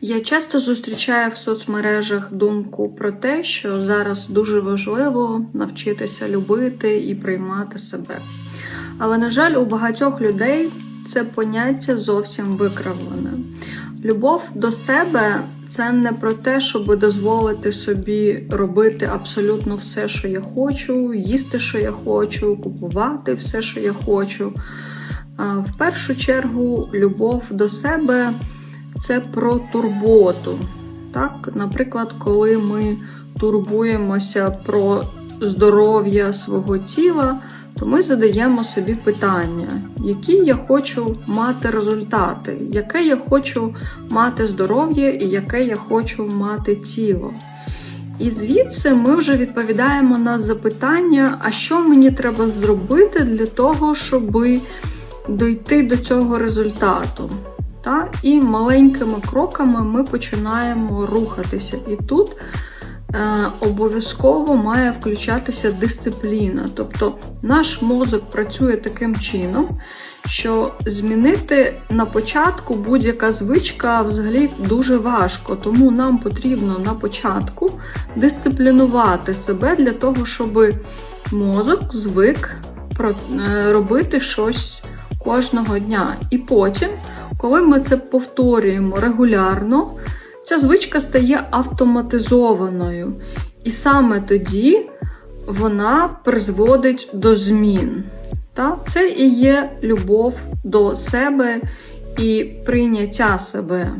Я часто зустрічаю в соцмережах думку про те, що зараз дуже важливо навчитися любити і приймати себе. Але, на жаль, у багатьох людей це поняття зовсім викривлене. Любов до себе це не про те, щоб дозволити собі робити абсолютно все, що я хочу, їсти, що я хочу, купувати все, що я хочу. В першу чергу, любов до себе це про турботу. Так? Наприклад, коли ми турбуємося про здоров'я свого тіла, то ми задаємо собі питання, які я хочу мати результати, яке я хочу мати здоров'я і яке я хочу мати тіло. І звідси ми вже відповідаємо на запитання, а що мені треба зробити для того, щоб дойти до цього результату. Та? І маленькими кроками ми починаємо рухатися. І тут е, обов'язково має включатися дисципліна. Тобто наш мозок працює таким чином, що змінити на початку будь-яка звичка взагалі дуже важко. Тому нам потрібно на початку дисциплінувати себе для того, щоб мозок звик е, робити щось кожного дня. І потім, коли ми це повторюємо регулярно, ця звичка стає автоматизованою. І саме тоді вона призводить до змін. Та? Це і є любов до себе і прийняття себе.